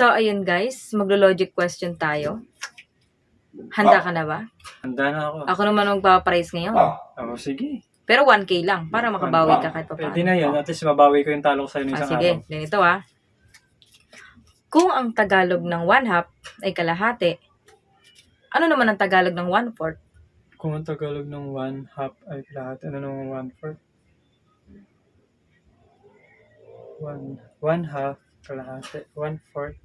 So, ayun guys, maglo-logic question tayo. Handa ka na ba? Handa na ako. Ako naman ang magpapaprice ngayon. Oh, sige. Pero 1K lang, para makabawi ka kahit pa Pwede na yan. At least mabawi ko yung talo ko sa'yo ng Ah, isang sige, araw. ganito ah. Kung ang Tagalog ng one half ay kalahati, ano naman ang Tagalog ng one fourth? Kung ang Tagalog ng one half ay lahat, ano naman one fourth? One, one half, kalahati, one fourth.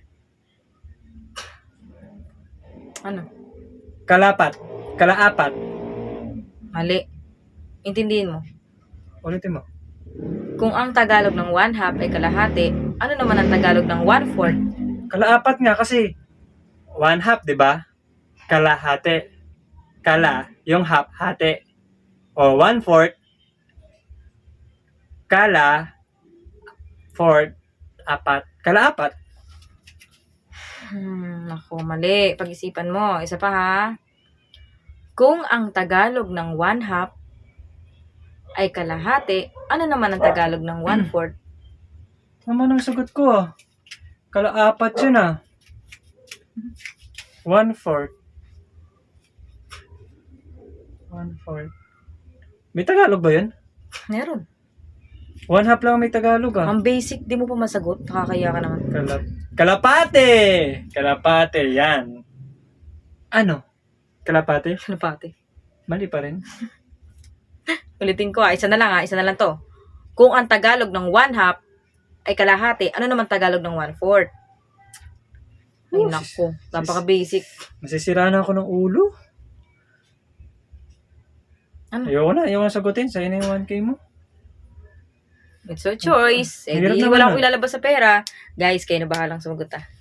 Ano? Kalapat, kalaapat. Mali. Intindihin mo. Ulitin mo. Kung ang Tagalog ng one half ay kalahati, ano naman ang Tagalog ng one fourth? Kalaapat nga kasi one half, 'di ba? Kalahati. Kala, yung half, hati. O one fourth. Kala, fourth, apat. Kalaapat. Hmm, ako, mali. Pag-isipan mo. Isa pa ha. Kung ang Tagalog ng one half ay kalahati, ano naman ang Tagalog ng one fourth? Tama ang sagot ko ah. Kalaapat yun ah. One fourth. One fourth. May Tagalog ba yun? Meron. One half lang may Tagalog ah. Ang basic, di mo pa masagot. Nakakaya ka naman. Kalap Kalapate! Kalapate, yan. Ano? Kalapate? Pati? Mali pa rin. Ulitin ko ah. Isa na lang ah. Isa na lang to. Kung ang Tagalog ng one half ay kalahati, ano naman Tagalog ng one fourth? Ay, Oh, sis- Napaka-basic. Masisira na ako ng ulo. Ano? Ayoko na, ayoko na sagutin. Sa'yo na yung 1K mo. It's your choice. Eh, di, wala akong ilalabas sa pera. Guys, kayo na bahalang sumagot ah.